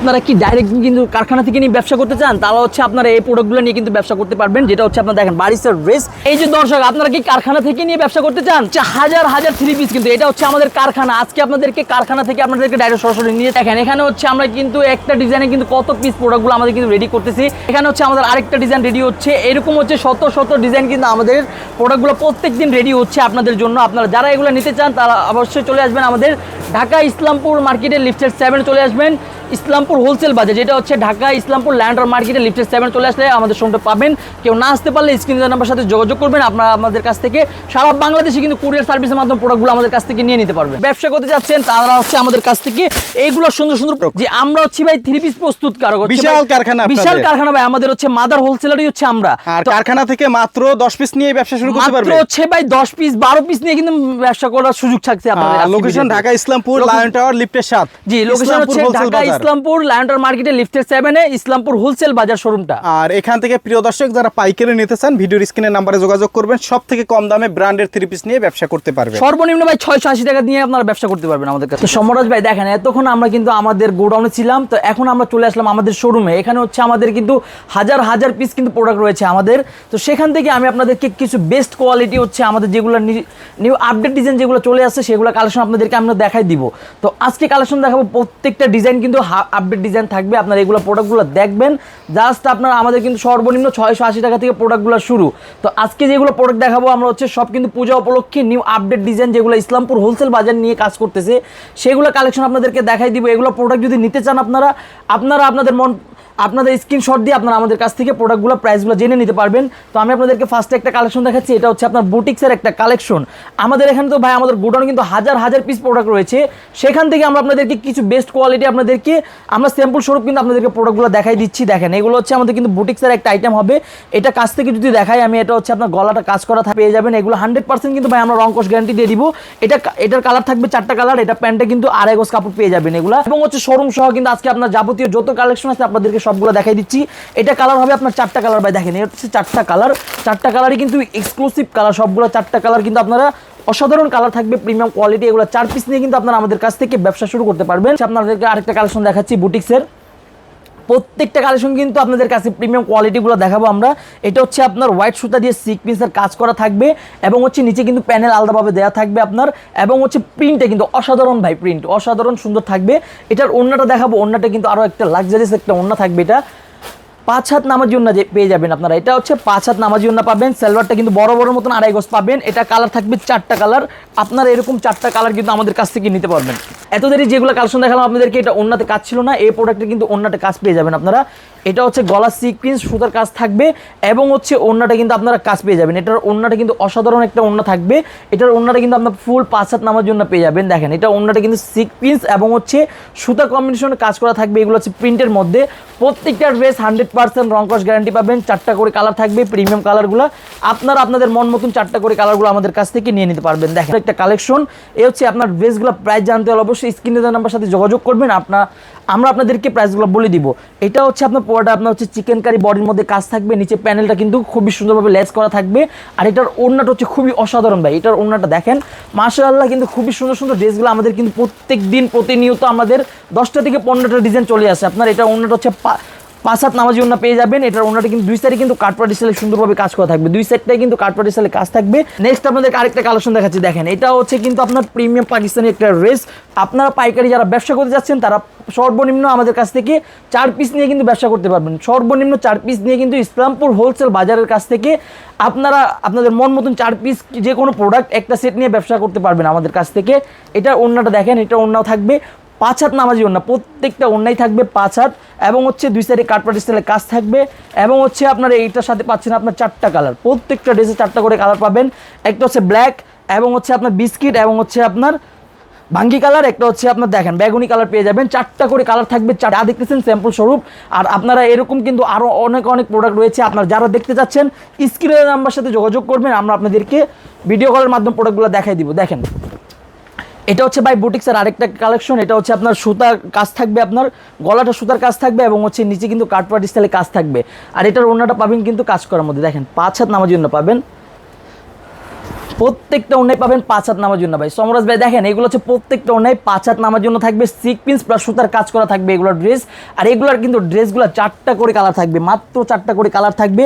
আপনারা কি ডাইরেক্ট কিন্তু কারখানা থেকে নিয়ে ব্যবসা করতে চান? তাহলে হচ্ছে আপনারা এই প্রোডাক্টগুলো নিয়ে কিন্তু ব্যবসা করতে পারবেন, যেটা হচ্ছে আপনারা দেখেন বারিস্টার ড্রেস এই যে দর্শক, আপনারা কি কারখানা থেকে নিয়ে ব্যবসা করতে চান? হচ্ছে হাজার হাজার থ্রি পিস কিন্তু, এটা হচ্ছে আমাদের কারখানা। আজকে আপনাদেরকে কারখানা থেকে আপনাদেরকে ডাইরেক্ট সরাসরি নিয়ে দেখেন, এখানে হচ্ছে আমরা কিন্তু একটা ডিজাইনে কিন্তু কত পিস প্রোডাক্টগুলো আমাদের কিন্তু রেডি করতেছি। এখানে হচ্ছে আমাদের আরেকটা ডিজাইন রেডি হচ্ছে। এরকম হচ্ছে শত শত ডিজাইন কিন্তু আমাদের প্রোডাক্টগুলো প্রত্যেক দিন রেডি হচ্ছে আপনাদের জন্য। আপনারা যারা এগুলো নিতে চান, তারা অবশ্যই চলে আসবেন আমাদের ঢাকা ইসলামপুর মার্কেটের লিফটের সেভেন চলে আসবেন। ইসলামপুর হোলসেল বাজার যেটা হচ্ছে ঢাকা ইসলামপুর ল্যান্ডার মার্কেটে লিফটের সেভেন চলে আসলে আমাদের শোরুমটা পাবেন। কেউ না আসতে পারলে স্ক্রিনের নাম্বার সাথে যোগাযোগ করবেন আপনারা আমাদের কাছ থেকে সারা বাংলাদেশে কিন্তু কুরিয়ার সার্ভিসের মাধ্যমে প্রোডাক্টগুলো আমাদের কাছ থেকে নিয়ে নিতে পারবেন। ব্যবসা করতে যাচ্ছেন তারা হচ্ছে আমাদের কাছ থেকে এইগুলো সুন্দর সুন্দর যে আমরা হচ্ছে ভাই থ্রি পিস প্রস্তুত কারক বিশাল কারখানা বিশাল কারখানা ভাই আমাদের হচ্ছে মাদার হোলসেলারই হচ্ছে আমরা। আর কারখানা থেকে মাত্র দশ পিস নিয়ে ব্যবসা শুরু করতে মাত্র পারবে? হচ্ছে ভাই দশ পিস বারো পিস নিয়ে কিন্তু ব্যবসা করার সুযোগ থাকছে আপনাদের location Dhaka Islampur lion tower লিফটের সাত। জি লোকেশন হচ্ছে ঢাকা। ইসলামপুর লায়ন্টার মার্কেটে লিফটের সেভেনে ইসলামপুর হোলসেল বাজার শোরুমটা আর এখান থেকে প্রিয় দর্শক যারা পাইকারি নিতে চান ভিডিওর স্ক্রিনের নাম্বারে যোগাযোগ করবেন। সব থেকে কম দামে ব্র্যান্ডের থ্রি পিস নিয়ে ব্যবসা করতে পারবে। সর্বনিম্ন ভাই ছয়শো আশি টাকা দিয়ে আপনারা ব্যবসা করতে পারবেন আমাদের কাছে। সমরাজ ভাই দেখেন এতক্ষণ আমরা কিন্তু আমাদের গোডাউনে ছিলাম তো এখন আমরা চলে আসলাম আমাদের শোরুমে এখানে হচ্ছে আমাদের কিন্তু হাজার হাজার পিস কিন্তু প্রোডাক্ট রয়েছে আমাদের। তো সেখান থেকে আমি আপনাদেরকে কিছু বেস্ট কোয়ালিটি হচ্ছে আমাদের যেগুলো নিউ আপডেট ডিজাইন যেগুলো চলে আসছে সেগুলো কালেকশন আপনাদেরকে আমরা দেখাই দিব। তো আজকে কালেকশন দেখাবো প্রত্যেকটা ডিজাইন কিন্তু আপডেট ডিজাইন থাকবে, আপনারা এগুলো প্রোডাক্টগুলো দেখবেন। জাস্ট আপনারা আমাদের কিন্তু সর্বনিম্ন ছয়শো আশি টাকা থেকে প্রোডাক্টগুলো শুরু। তো আজকে যেগুলো প্রোডাক্ট দেখাবো, আমরা হচ্ছে সব কিন্তু পূজা উপলক্ষে নিউ আপডেট ডিজাইন যেগুলো ইসলামপুর হোলসেল বাজার নিয়ে কাজ করতেছে, সেগুলো কালেকশন আপনাদেরকে দেখাই দিব। এগুলো প্রোডাক্ট যদি নিতে চান আপনারা আপনারা আপনাদের মন, আপনাদের স্ক্রিনশট দিয়ে আপনারা আমাদের কাছ থেকে প্রোডাক্টগুলো প্রাইসগুলো জেনে নিতে পারবেন। তো আমি আপনাদেরকে ফার্স্টে একটা কালেকশন দেখাচ্ছি, এটা হচ্ছে আপনার বুটিক্সের একটা কালেকশন আমাদের এখানে তো ভাই, আমাদের গোডাউনে কিন্তু হাজার হাজার পিস প্রোডাক্ট রয়েছে। সেখান থেকে আমরা আপনাদেরকে কিছু বেস্ট কোয়ালিটি আপনাদেরকে আমরা স্যাম্পল স্বরূপ কিন্তু আপনাদেরকে প্রোডাক্টগুলো দেখাই দিচ্ছি। দেখেন, এগুলো হচ্ছে আমাদের কিন্তু বুটিক্সের একটা আইটেম হবে। এটা কাছ থেকে যদি দেখাই, আমি এটা হচ্ছে আপনার গলাটা কাজ করা থা- পেয়ে যাবেন। এগুলো হান্ড্রেড পার্সেন্ট কিন্তু ভাই আমরা রঙ্কশ গ্যারান্টি দিয়ে দিব। এটা এটার কালার থাকবে চারটা কালার এটা প্যান্টে কিন্তু আড়াই গোজ কাপড় পেয়ে যাবেন এগুলো। এবং হচ্ছে শোরুম সহ কিন্তু আজকে আপনার যাবতীয় যত কালেকশন আছে আপনাদেরকে সবগুলো দেখাই দিচ্ছি। এটা কালার হবে আপনার চারটা কালার ভাই। দেখেন, এটা হচ্ছে চারটা কালার চারটা কালারই কিন্তু এক্সক্লুসিভ কালার সবগুলো চারটা কালার কিন্তু আপনারা অসাধারণ কালার থাকবে প্রিমিয়াম কোয়ালিটি এগুলো চার পিস নিয়ে কিন্তু আপনারা আমাদের কাছ থেকে ব্যবসা শুরু করতে পারবেন। আপনাদেরকে আরেকটা কালেকশন দেখাচ্ছি বুটিক্সের। প্রত্যেকটা কালেকশন কিন্তু আপনাদের কাছে প্রিমিয়াম কোয়ালিটিগুলো দেখাবো আমরা। এটা হচ্ছে আপনার হোয়াইট সুতা দিয়ে সিকপিন্সের কাজ করা থাকবে এবং হচ্ছে নিচে কিন্তু প্যানেল আলাদাভাবে দেওয়া থাকবে আপনার এবং হচ্ছে প্রিন্টে কিন্তু অসাধারণ ভাই প্রিন্ট অসাধারণ সুন্দর থাকবে। এটার ওড়নাটা দেখাবো, ওড়নাটা কিন্তু আরও একটা লাক্সারিয়াস একটা ওড়না থাকবে এটা। পাঁচ হাত নামার জন্য যে পেয়ে যাবেন আপনারা। এটা হচ্ছে পাঁচ হাত নামার জন্য পাবেন, সালোয়ারটা কিন্তু বড় বড় মতন আড়াই গজ পাবেন, এটা কালার থাকবে চারটা কালার। আপনারা এরকম চারটা কালার কিন্তু আমাদের কাছ থেকে নিতে পারবেন। এত দেরি যেগুলো কালেকশন দেখালাম আপনাদেরকে, এটা অন্যতে কাজ ছিল না, এই প্রোডাক্টে কিন্তু অন্যতে কাজ পেয়ে যাবেন আপনারা। এটা হচ্ছে গলা সিকপিন্স সুতার কাজ থাকবে, এবং হচ্ছে ওড়নাটা কিন্তু আপনারা কাজ পেয়ে যাবেন। এটার ওড়নাটা কিন্তু অসাধারণ একটা ওড়না থাকবে। এটার ওড়নাটা কিন্তু আপনার ফুল পাঁচ হাত নামার জন্য পেয়ে যাবেন। দেখেন, এটা ওড়নাটা কিন্তু সিকপিন্স এবং হচ্ছে সুতা কম্বিনেশনে কাজ করা থাকবে। এগুলো হচ্ছে প্রিন্টের মধ্যে। প্রত্যেকটা ড্রেস হান্ড্রেড পার্সেন্ট রংকশ গ্যারান্টি পাবেন। চারটা করে কালার থাকবে প্রিমিয়াম কালারগুলো আপনারা আপনাদের মন মতন চারটা করে কালারগুলো আমাদের কাছ থেকে নিয়ে নিতে পারবেন। দেখেন, একটা কালেকশন এ হচ্ছে আপনার ড্রেসগুলো প্রাইস জানতে হলে অবশ্যই স্ক্রিনে দেওয়া নাম্বার সাথে যোগাযোগ করবেন। আপনার আমরা আপনাদেরকে প্রাইসগুলো বলে দিব। এটা হচ্ছে আপনার পুরোটা আপনার হচ্ছে চিকেন কারি বডির মধ্যে কাজ থাকবে, নিচে প্যানেলটা কিন্তু খুবই সুন্দরভাবে লেস করা থাকবে। আর এটার ওড়নাটা হচ্ছে খুবই অসাধারণ ভাই, এটার ওড়নাটা দেখেন। মাশাআল্লাহ কিন্তু খুবই সুন্দর সুন্দর ড্রেসগুলো আমাদের কিন্তু প্রত্যেক দিন প্রতিনিয়ত আমাদের দশটা থেকে পনেরোটা ডিজাইন চলে আসে। আপনার এটা ওড়নাটা হচ্ছে পাঁচ হাত নামাজি ওনা পেয়ে যাবেন। এটার ওনাটা কিন্তু দুই সাইডে কিন্তু কাঠপাটি স্টাইলে সুন্দরভাবে কাজ করা থাকবে। দুই সাইডটাই কিন্তু কাঠপাটি স্টাইলে কাজ থাকবে। নেক্সট আপনাদের আরেকটা কালেকশন দেখাচ্ছি, দেখেন। এটা হচ্ছে কিন্তু আপনার প্রিমিয়াম পাকিস্তানি একটা ড্রেস আপনারা পাইকারি যারা ব্যবসা করতে যাচ্ছেন, তারা সর্বনিম্ন আমাদের কাছ থেকে চার পিস নিয়ে কিন্তু ব্যবসা করতে পারবেন। সর্বনিম্ন চার পিস নিয়ে কিন্তু ইসলামপুর হোলসেল বাজারের কাছ থেকে আপনারা আপনাদের মন মতন চার পিস যে কোনো প্রোডাক্ট একটা সেট নিয়ে ব্যবসা করতে পারবেন আমাদের কাছ থেকে। এটা ওড়নাটা দেখেন এটা ওড়নাও থাকবে। পাঁচ হাত নামাজি ওড়না প্রত্যেকটা ওড়নাই থাকবে পাঁচ হাত, এবং হচ্ছে দুই সাইডে কাঠপাটি স্টাইলে কাজ থাকবে, এবং হচ্ছে আপনার এইটার সাথে পাচ্ছেন আপনার চারটা কালার প্রত্যেকটা ড্রেসে চারটা করে কালার পাবেন, একটা হচ্ছে ব্ল্যাক এবং হচ্ছে আপনার বিস্কিট এবং হচ্ছে আপনার ভাঙ্গি কালার একটা হচ্ছে আপনার দেখেন বেগুনি কালার পেয়ে যাবেন, চারটা করে কালার থাকবে, চার যা দেখতেছেন স্যাম্পল স্বরূপ। আর আপনারা এরকম কিন্তু আরও অনেক অনেক প্রোডাক্ট রয়েছে, আপনারা যারা দেখতে চাচ্ছেন স্ক্রিনের নাম্বার সাথে যোগাযোগ করবেন, আমরা আপনাদেরকে ভিডিও কলের মাধ্যমে প্রোডাক্টগুলো দেখাই দিব। দেখেন এটা হচ্ছে বাই বুটিক্সের আরেকটা কালেকশন এটা হচ্ছে আপনার সুতার কাজ থাকবে, আপনার গলাটা সুতার কাজ থাকবে এবং হচ্ছে নিচে কিন্তু কাঠপাটি স্টাইলে কাজ থাকবে। আর এটার ওনাটা পাবেন কিন্তু কাজ করার মধ্যে। দেখেন, পাঁচ হাত নামার জন্য পাবেন। প্রত্যেকটা অন্যায় পাবেন পাঁচ হাত নামার জন্য ভাই। সমরাজ ভাই দেখেন, এগুলো হচ্ছে প্রত্যেকটা অন্যায় পাঁচ হাত নামার জন্য থাকবে সিকপিন্স প্লাস সুতার কাজ করা থাকবে এগুলোর ড্রেস আর এগুলোর কিন্তু ড্রেসগুলো চারটা করে কালার থাকবে, মাত্র চারটা করে কালার থাকবে।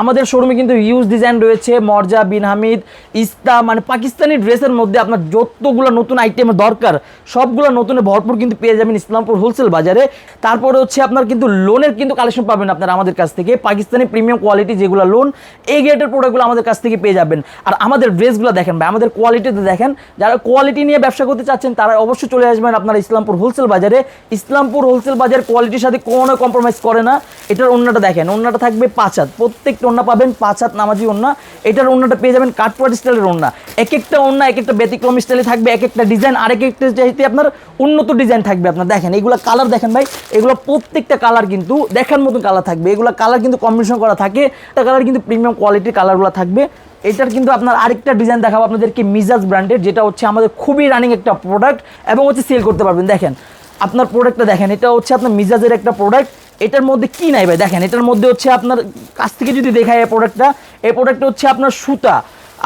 আমাদের শোরুমে কিন্তু ইউজ ডিজাইন রয়েছে, মর্জা, বিন হামিদ, ইস্তা মানে পাকিস্তানি ড্রেসের মধ্যে আপনার যতগুলো নতুন আইটেমের দরকার, সবগুলো নতুন ভরপুর কিন্তু পেয়ে যাবেন ইসলামপুর হোলসেল বাজারে। তারপরে হচ্ছে আপনার কিন্তু লোনের কিন্তু কালেকশন পাবেন আপনারা আমাদের কাছ থেকে, পাকিস্তানি প্রিমিয়াম কোয়ালিটি যেগুলো লোন এই গেটের প্রোডাক্টগুলো আমাদের কাছ থেকে পেয়ে যাবেন। আর আমাদের ড্রেসগুলো দেখেন ভাই, আমাদের কোয়ালিটিতে দেখেন, যারা কোয়ালিটি নিয়ে ব্যবসা করতে চাচ্ছেন, তারা অবশ্যই চলে আসবেন আপনার ইসলামপুর হোলসেল বাজারে। ইসলামপুর হোলসেল বাজার কোয়ালিটির সাথে কোনো কম্প্রোমাইজ করে না। এটার অন্যটা দেখেন অন্যটা থাকবে পাঁচ হাত। প্রত্যেকটা অন্য পাবেন পাঁচ হাত নামাজি অন্য এটার অন্যটা পেয়ে যাবেন কাটওয়ার্ড স্টাইলের অন্য এক একটা অন্য এক একটা ব্যতিক্রম স্টাইলে থাকবে এক একটা ডিজাইন আরেক একটা চাইতে আপনার উন্নত ডিজাইন থাকবে আপনার। দেখেন, এগুলো কালার দেখেন ভাই, এগুলো প্রত্যেকটা কালার কিন্তু দেখার মতো কালার থাকবে। এগুলো কালার কিন্তু কম্বিনেশন করা থাকে। একটা কালার কিন্তু প্রিমিয়াম কোয়ালিটির কালারগুলো থাকবে। এটার কিন্তু আপনার আরেকটা ডিজাইন দেখাবো আপনাদেরকে মিজাজ ব্র্যান্ডের, যেটা হচ্ছে আমাদের খুবই রানিং একটা প্রোডাক্ট এবং হচ্ছে সেল করতে পারবেন। দেখেন, আপনার প্রোডাক্টটা দেখেন, এটা হচ্ছে আপনার মিজাজের একটা প্রোডাক্ট এটার মধ্যে কি নাই ভাই? দেখেন, এটার মধ্যে হচ্ছে আপনার কাছ থেকে যদি দেখায় এই প্রোডাক্টটা এই প্রোডাক্টটা হচ্ছে আপনার সুতা।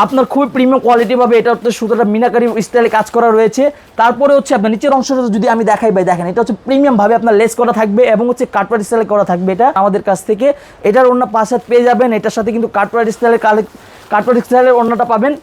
আপনার খুবই প্রিমিয়াম কোয়ালিটি পাবে এটা হচ্ছে সুতাটা মিনাকারি স্টাইলে কাজ করা রয়েছে। তারপরে হচ্ছে আপনার নিচের অংশটা যদি আমি দেখাই ভাই, দেখেন, এটা হচ্ছে প্রিমিয়ামভাবে আপনার লেস করা থাকবে এবং হচ্ছে কাটপাট স্টাইলে করা থাকবে এটা আমাদের কাছ থেকে। এটার অন্য হাত পেয়ে যাবেন, এটার সাথে কিন্তু কাটপাট স্টাইলের কাটপাট স্টাইলের ওড়নাটা পাবেন।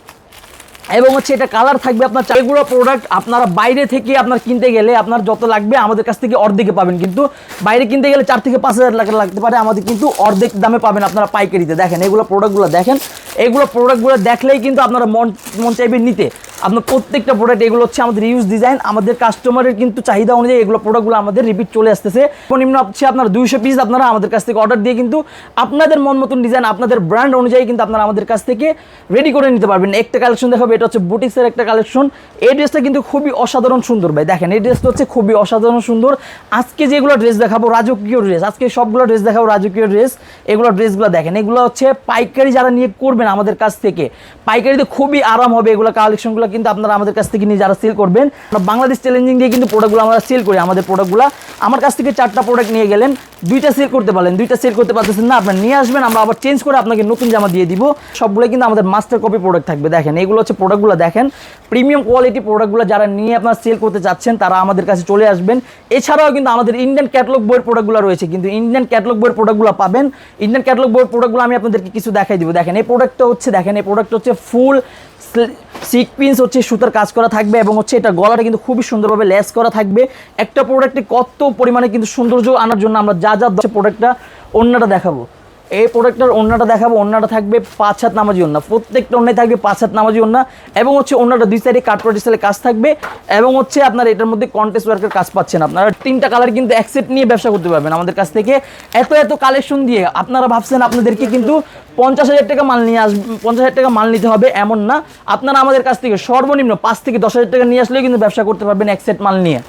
এবং হচ্ছে এটা কালার থাকবে আপনার চাইগুলো প্রোডাক্ট আপনারা বাইরে থেকে আপনার কিনতে গেলে আপনার যত লাগবে আমাদের কাছ থেকে অর্ধেকে পাবেন। কিন্তু বাইরে কিনতে গেলে চার থেকে পাঁচ হাজার লাগতে পারে, আমাদের কিন্তু অর্ধেক দামে পাবেন আপনারা পাইকারিতে। দেখেন, এগুলো প্রোডাক্টগুলো দেখেন। এগুলো প্রোডাক্টগুলো দেখলেই কিন্তু আপনারা মন মন চাইবে নিতে। আপনার প্রত্যেকটা প্রোডাক্ট এগুলো হচ্ছে আমাদের ইউজ ডিজাইন আমাদের কাস্টমারের কিন্তু চাহিদা অনুযায়ী এগুলো প্রোডাক্টগুলো আমাদের রিপিট চলে আসতেছে। নিম্ন হচ্ছে আপনার দুইশো পিস আপনারা আমাদের কাছ থেকে অর্ডার দিয়ে কিন্তু আপনাদের মন মতন ডিজাইন আপনাদের ব্র্যান্ড অনুযায়ী কিন্তু আপনারা আমাদের কাছ থেকে রেডি করে নিতে পারবেন। একটা কালেকশন দেখাবো, এটা হচ্ছে বুটিক্সের একটা কালেকশন এই ড্রেসটা কিন্তু খুবই অসাধারণ সুন্দর ভাই, দেখেন, এই ড্রেসটা হচ্ছে খুবই অসাধারণ সুন্দর। আজকে যেগুলো ড্রেস দেখাবো, রাজকীয় ড্রেস আজকে সবগুলো ড্রেস দেখাবো, রাজকীয় ড্রেস এগুলো ড্রেসগুলো দেখেন। এগুলো হচ্ছে পাইকারি যারা নিয়ে করবেন আমাদের কাছ থেকে। পাইকারিতে খুবই আরাম হবে এগুলো কালেকশনগুলো কিন্তু আপনারা আমাদের কাছ থেকে নিয়ে যারা সেল করবেন। বাংলাদেশ চ্যালেঞ্জিং দিয়ে কিন্তু প্রোডাক্টগুলো আমরা সেল করি, আমাদের প্রোডাক্টগুলো আমার কাছ থেকে চারটা প্রোডাক্ট নিয়ে গেলেন। দুইটা সেল করতে পারলেন, দুইটা সেল করতে পারতেছেন না, আপনার নিয়ে আসবেন, আমরা আবার চেঞ্জ করে আপনাকে নতুন জামা দিয়ে দিব। সবগুলো কিন্তু আমাদের মাস্টার কপি প্রোডাক্ট থাকবে, দেখেন, এগুলো হচ্ছে প্রোডাক্টগুলো দেখেন। প্রিমিয়াম কোয়ালিটি প্রোডাক্টগুলো যারা নিয়ে আপনার সেল করতে চাচ্ছেন, তারা আমাদের কাছে চলে আসবেন। এছাড়াও কিন্তু আমাদের ইন্ডিয়ান ক্যাটলগ বইয়ের প্রোডাক্টগুলো রয়েছে, কিন্তু ইন্ডিয়ান ক্যাটলগ বইয়ের প্রোডাক্টগুলো পাবেন। ইন্ডিয়ান ক্যাটলগ বইয়ের প্রোডাক্টগুলো আমি আপনাদেরকে কিছু দেখাই দিব। দেখেন, এই প্রোডাক্টটা হচ্ছে, দেখেন, এই প্রোডাক্ট হচ্ছে ফুল সিকপিন্স হচ্ছে সুতার কাজ করা থাকবে এবং হচ্ছে এটা গলাটা কিন্তু খুবই সুন্দরভাবে লেস করা থাকবে। একটা প্রোডাক্টে কত পরিমাণে কিন্তু সৌন্দর্য আনার জন্য আমরা যা যা প্রোডাক্টটা অন্যটা দেখাবো। এই প্রোডাক্টটার অন্যটা দেখাবো, অন্যটা থাকবে পাঁচ হাত নামাজি অন্য। প্রত্যেকটা অন্যায় থাকবে পাঁচ হাত নামাজি অন্য এবং হচ্ছে অন্যটা দুই সাইডে কাটপাটি স্টাইলে কাজ থাকবে এবং হচ্ছে আপনার এটার মধ্যে কন্টেস্ট ওয়ার্কের কাজ পাচ্ছেন আপনারা। তিনটা কালার কিন্তু অ্যাকসেপ্ট নিয়ে ব্যবসা করতে পারবেন আমাদের কাছ থেকে। এত এত কালেকশন দিয়ে আপনারা ভাবছেন আপনাদেরকে কিন্তু পঞ্চাশ হাজার টাকা মাল নিয়ে আসবে পঞ্চাশ হাজার টাকা মাল নিতে হবে এমন না। আপনারা আমাদের কাছ থেকে সর্বনিম্ন পাঁচ থেকে দশ হাজার টাকা নিয়ে আসলেও কিন্তু ব্যবসা করতে পারবেন এক মাল নিয়ে।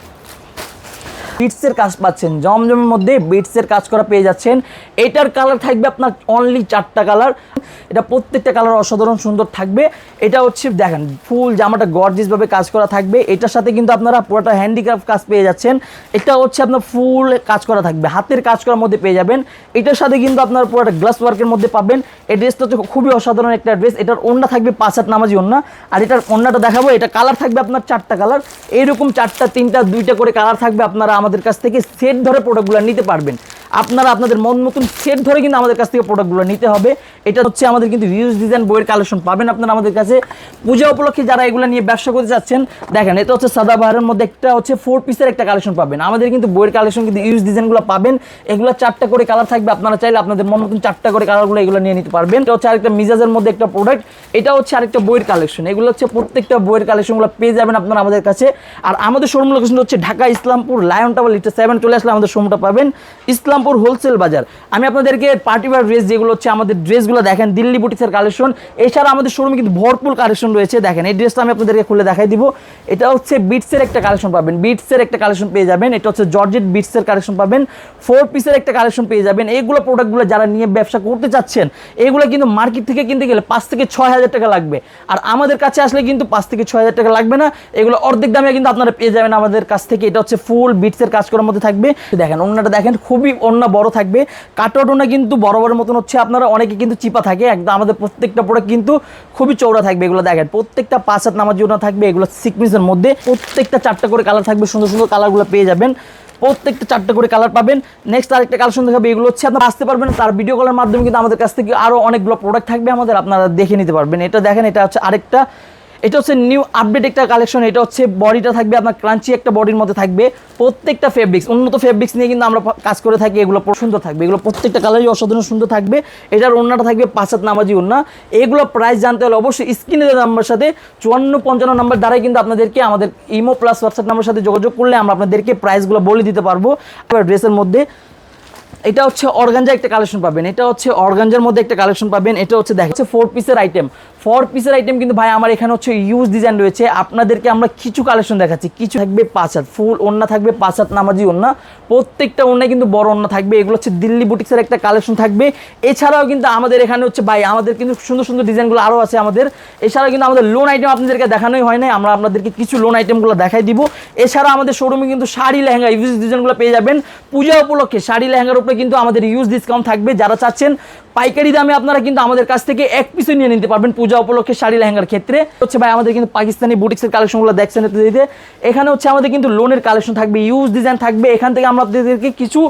বিটসের কাজ পাচ্ছেন। জমজমের মধ্যে বিটসের কাজ করা পেয়ে যাচ্ছেন। এটার কালার থাকবে আপনার অনলি চারটা কালার এটা প্রত্যেকটা কালার অসাধারণ সুন্দর থাকবে। এটা হচ্ছে, দেখেন, ফুল জামাটা গর্জিসভাবে কাজ করা থাকবে। এটার সাথে কিন্তু আপনারা পুরোটা হ্যান্ডিক্রাফট কাজ পেয়ে যাচ্ছেন। এটা হচ্ছে আপনার ফুল কাজ করা থাকবে। হাতের কাজ করার মধ্যে পেয়ে যাবেন। এটার সাথে কিন্তু আপনার পুরোটা গ্লাস ওয়ার্কের মধ্যে পাবেন। এই ড্রেসটা হচ্ছে খুবই অসাধারণ একটা ড্রেস এটার ওন্না থাকবে পাঁচ হাত নামাজি ওন্না আর এটার ওন্নাটা দেখাবো। এটা কালার থাকবে আপনার চারটা কালার এইরকম চারটা, তিনটা, দুইটা করে কালার থাকবে আপনারা আমাদের কাছ থেকে সেট ধরে প্রোডাক্টগুলো নিতে পারবেন। আপনারা আপনাদের মন মতন সেট ধরে কিন্তু আমাদের কাছ থেকে প্রোডাক্টগুলো নিতে হবে। এটা হচ্ছে আমাদের কিন্তু রিউজ ডিজাইন বইয়ের কালেকশন পাবেন আপনারা আমাদের কাছে। পূজা উপলক্ষে যারা এগুলো নিয়ে ব্যবসা করতে চাচ্ছেন, দেখেন এটা হচ্ছে সাদা বাহারের মধ্যে একটা হচ্ছে ফোর পিসের একটা কালেকশন পাবেন। আমাদের কিন্তু বইয়ের কালেকশন কিন্তু ইউজ ডিজাইনগুলো পাবেন। এগুলো চারটা করে কালার থাকবে, আপনারা চাইলে আপনাদের মন মতন চারটা করে কালারগুলো এগুলো নিয়ে নিতে পারবেন। এটা হচ্ছে আরেকটা মিজাজের মধ্যে একটা প্রোডাক্ট এটা হচ্ছে আরেকটা বইয়ের কালেকশন এগুলো হচ্ছে প্রত্যেকটা বইয়ের কালেকশনগুলো পেয়ে যাবেন আপনারা আমাদের কাছে। আর আমাদের শোরুম লোকেশন হচ্ছে ঢাকা ইসলামপুর লায়ন টাওয়ার লিটার সেভেন চলে আসলে আমাদের শোরুমটা পাবেন। ইসলামপুর হোলসেল বাজার। আমি আপনাদেরকে পার্টি ওয়ার ড্রেস যেগুলো হচ্ছে আমাদের ড্রেসগুলো দেখেন, দিল্লি বুটিক্সের কালেকশন এছাড়া আমাদের শোরুমে কিন্তু ভরপুর কালেকশন রয়েছে, দেখেন। এই ড্রেসটা আমি আপনাদেরকে খুলে দেখাই দিব। এটা হচ্ছে বিটসের একটা কালেকশন পাবেন। বিটসের একটা কালেকশন পেয়ে যাবেন। এটা হচ্ছে জর্জেট বিটসের কালেকশন পাবেন। ফোর পিসের একটা কালেকশন পেয়ে যাবেন। এইগুলো প্রোডাক্টগুলো যারা নিয়ে ব্যবসা করতে চাচ্ছেন, এগুলো কিন্তু মার্কেট থেকে কিনতে গেলে পাঁচ থেকে ছয় হাজার টাকা লাগবে। আর আমাদের কাছে আসলে কিন্তু পাঁচ থেকে ছয় হাজার টাকা লাগবে না। এগুলো অর্ধেক দামে কিন্তু আপনারা পেয়ে যাবেন আমাদের কাছ থেকে। এটা হচ্ছে ফুল বিটসের কাজ করার মধ্যে থাকবে। দেখেন অন্যটা দেখেন, খুবই ওন্না বড় থাকবে। কাটওয়ার্ড ওন্না কিন্তু বড় মতন হচ্ছে আপনারা অনেকে কিন্তু চিপা থাকে। একদম আমাদের প্রত্যেকটা প্রোডাক্ট কিন্তু খুবই চৌড়া থাকবে এগুলো দেখেন। প্রত্যেকটা পাঁচ হাত নামার জন্য থাকবে এগুলো সিকমিসের মধ্যে। প্রত্যেকটা চারটা করে কালার থাকবে, সুন্দর সুন্দর কালারগুলো পেয়ে যাবেন। প্রত্যেকটা চারটা করে কালার পাবেন। নেক্সট আরেকটা কালেকশন দেখাবে এগুলো হচ্ছে আপনারা আসতে পারবেন। তার ভিডিও কলের মাধ্যমে কিন্তু আমাদের কাছ থেকে আরও অনেকগুলো প্রোডাক্ট থাকবে আমাদের, আপনারা দেখে নিতে পারবেন। এটা দেখেন, এটা হচ্ছে আরেকটা এটা হচ্ছে নিউ আপডেট একটা কালেকশন এটা হচ্ছে বডিটা থাকবে আপনার ক্রাঞ্চি একটা বডির মধ্যে থাকবে। প্রত্যেকটা ফেব্রিক্স উন্নত ফেব্রিক্স নিয়ে কিন্তু আমরা কাজ করে থাকি, এগুলো সুন্দর থাকবে। এগুলো প্রত্যেকটা কালারই অসাধারণ সুন্দর থাকবে। এটার ওন্নাটা থাকবে পাঁচাত নামাজি ওন্না এগুলো প্রাইস জানতে হলে অবশ্যই স্ক্রিনে নাম্বার সাথে চুয়ান্ন পঞ্চান্ন নাম্বার দ্বারাই কিন্তু আপনাদেরকে আমাদের ইমো প্লাস হোয়াটসঅ্যাপ নাম্বার সাথে যোগাযোগ করলে আমরা আপনাদেরকে প্রাইসগুলো বলে দিতে পারব। ড্রেসের মধ্যে, এটা হচ্ছে অর্গানজা একটা কালেকশন পাবেন। এটা হচ্ছে অর্গানজার মধ্যে একটা কালেকশন পাবেন। এটা হচ্ছে দেখা যাচ্ছে ফোর পিসের আইটেম ফোর পিসের আইটেম কিন্তু ভাই আমার এখানে হচ্ছে ইউজ ডিজাইন রয়েছে। আপনাদেরকে আমরা কিছু কালেকশন দেখাচ্ছি। কিছু থাকবে পাঁচ হাত। ফুল ওন্না থাকবে পাঁচ হাত নামাজি ওন্না প্রত্যেকটা ওন্নায় কিন্তু বড় ওন্না থাকবে। এগুলো হচ্ছে দিল্লি বুটিক্সের একটা কালেকশন থাকবে। এছাড়াও কিন্তু আমাদের এখানে হচ্ছে ভাই, আমাদের কিন্তু সুন্দর সুন্দর ডিজাইনগুলো আরও আছে আমাদের। এছাড়াও কিন্তু আমাদের লোন আইটেম আপনাদেরকে দেখানোই হয় না আমরা আপনাদেরকে কিছু লোন আইটেমগুলো দেখাই দিব। এছাড়া আমাদের শোরুমে কিন্তু শাড়ি লেহেঙ্গা ইউজ ডিজাইনগুলো পেয়ে যাবেন। পূজা উপলক্ষে শাড়ি লেহেঙ্গার উপরে কিন্তু আমাদের ইউজ ডিসকাউন্ট থাকবে। যারা চাচ্ছেন পাইকারি দামে আপনারা কিন্তু আমাদের কাছ থেকে এক পিসে নিয়ে নিতে পারবেন পূজা উপলক্ষে শাড়ি লেহেঙ্গার ক্ষেত্রে। হচ্ছে ভাই, আমাদের কিন্তু পাকিস্তানি বুটিক্সের কালেকশনগুলো দেখছেন দিতে এখানে হচ্ছে আমাদের কিন্তু লোনের কালেকশন থাকবে ইউজ ডিজাইন থাকবে। এখান থেকে আমরা আপনাদেরকে কিছু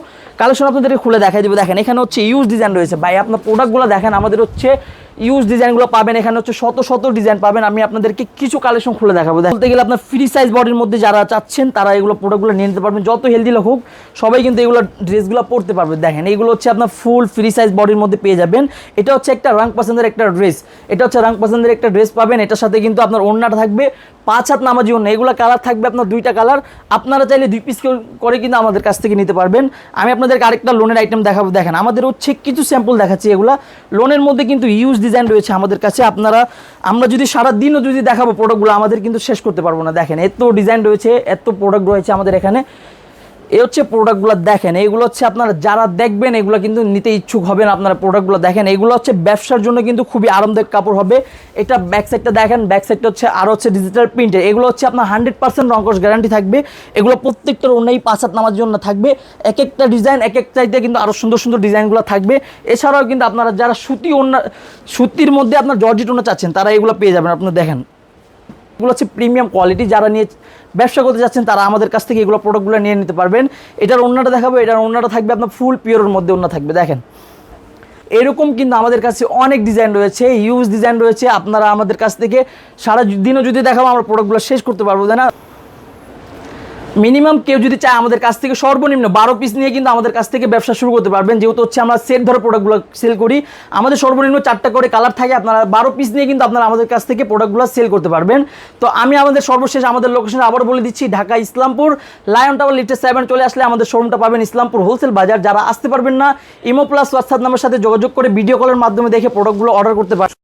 কালেকশন আপনাদেরকে খুলে দেখাই দেবো। দেখেন, এখানে হচ্ছে ইউজ ডিজাইন রয়েছে। ভাই, আপনার প্রোডাক্টগুলো দেখেন, আমাদের হচ্ছে ইউজ ডিজাইনগুলো পাবেন। এখানে হচ্ছে শত শত ডিজাইন পাবেন। আমি আপনাদেরকে কিছু কালেকশন খুলে দেখাবো। বলতে গেলে আপনার ফ্রি সাইজ বডির মধ্যে যারা চাচ্ছেন, তারা এগুলো প্রোডাক্টগুলো নিয়ে নিতে পারবেন। যত হেলদি হোক, সবাই কিন্তু এগুলো ড্রেসগুলো পরতে পারবে। দেখেন, এগুলো হচ্ছে আপনার ফুল ফ্রি সাইজ বডির মধ্যে পেয়ে যাবেন। এটা হচ্ছে একটা রাং পছন্দের একটা ড্রেস এটা হচ্ছে রাং পছন্দের একটা ড্রেস পাবেন। এটার সাথে কিন্তু আপনার ওড়নাটা থাকবে। পাঁচ হাত নামাজি ওড়না এগুলো কালার থাকবে আপনার দুইটা কালার আপনারা চাইলে দুই পিস করে কিন্তু আমাদের কাছ থেকে নিতে পারবেন। আমি আপনাদেরকে আরেকটা লোনের আইটেম দেখাবো। দেখেন, আমাদের হচ্ছে কিছু স্যাম্পল দেখাচ্ছি এগুলা। লোনের মধ্যে কিন্তু ইউজ ডিজাইন রয়েছে আমাদের কাছে। আপনারা আমরা যদি সারা দিনও যদি দেখাবো প্রোডাক্টগুলো আমাদের কিন্তু শেষ করতে পারব না। দেখেন, এত ডিজাইন রয়েছে, এত প্রোডাক্ট রয়েছে আমাদের এখানে। এ হচ্ছে প্রোডাক্টগুলো দেখেন এগুলো হচ্ছে আপনারা যারা দেখবেন, এগুলো কিন্তু নিতে ইচ্ছুক হবেন আপনারা প্রোডাক্টগুলো দেখেন। এগুলো হচ্ছে ব্যবসার জন্য কিন্তু খুবই আরামদায়ক কাপড় হবে। এটা ব্যাক সাইডটা দেখেন ব্যাক সাইডটা হচ্ছে আর হচ্ছে ডিজিটাল প্রিন্টের এগুলো হচ্ছে আপনার হান্ড্রেড পার্সেন্ট রঙ্কশ গ্যারান্টি থাকবে। এগুলো প্রত্যেকটার অন্যায় পাঁচ হাত নামার জন্য থাকবে। এক একটা ডিজাইন এক এক কিন্তু আরও সুন্দর সুন্দর ডিজাইনগুলো থাকবে। এছাড়াও কিন্তু আপনারা যারা সুতি অন্য সুতির মধ্যে আপনার জর্জিট ওনা চাচ্ছেন, তারা এগুলো পেয়ে যাবেন। আপনারা দেখেন এগুলো হচ্ছে প্রিমিয়াম কোয়ালিটি যারা নিয়ে ব্যবসা করতে যাচ্ছেন, তারা আমাদের কাছ থেকে এগুলো প্রোডাক্টগুলো নিয়ে নিতে পারবেন। এটার অন্যটা দেখাবো, এটার অন্যটা থাকবে আপনার ফুল পিওরের মধ্যে অন্য থাকবে, দেখেন। এরকম কিন্তু আমাদের কাছে অনেক ডিজাইন রয়েছে ইউজ ডিজাইন রয়েছে। আপনারা আমাদের কাছ থেকে সারা দিনও যদি দেখাবো, আমরা প্রোডাক্টগুলো শেষ করতে পারব না? মিনিমাম কেউ যদি চায় আমাদের কাছ থেকে সর্বনিম্ন বারো পিস নিয়ে কিন্তু আমাদের কাছ থেকে ব্যবসা শুরু করতে পারবেন। যেহেতু হচ্ছে আমরা সেট ধরে প্রোডাক্টগুলো সেল করি, আমাদের সর্বনিম্ন চারটা করে কালার থাকে, আপনারা বারো পিস নিয়ে কিন্তু আপনারা আমাদের কাছ থেকে প্রোডাক্টগুলো সেল করতে পারবেন। তো আমি আমাদের সর্বশেষ আমাদের লোকেশন আবার বলে দিচ্ছি, ঢাকা ইসলামপুর লায়ন টাওয়ার লিফটে সেভেন চলে আসলে আমাদের শোরুমটা পাবেন ইসলামপুর হোলসেল বাজার। যারা আসতে পারবেন না ইমো প্লাস হোয়াটসঅ্যাপ নাম্বার সাথে যোগাযোগ করে ভিডিও কলের মাধ্যমে দেখে প্রোডাক্টগুলো অর্ডার করতে পারবেন।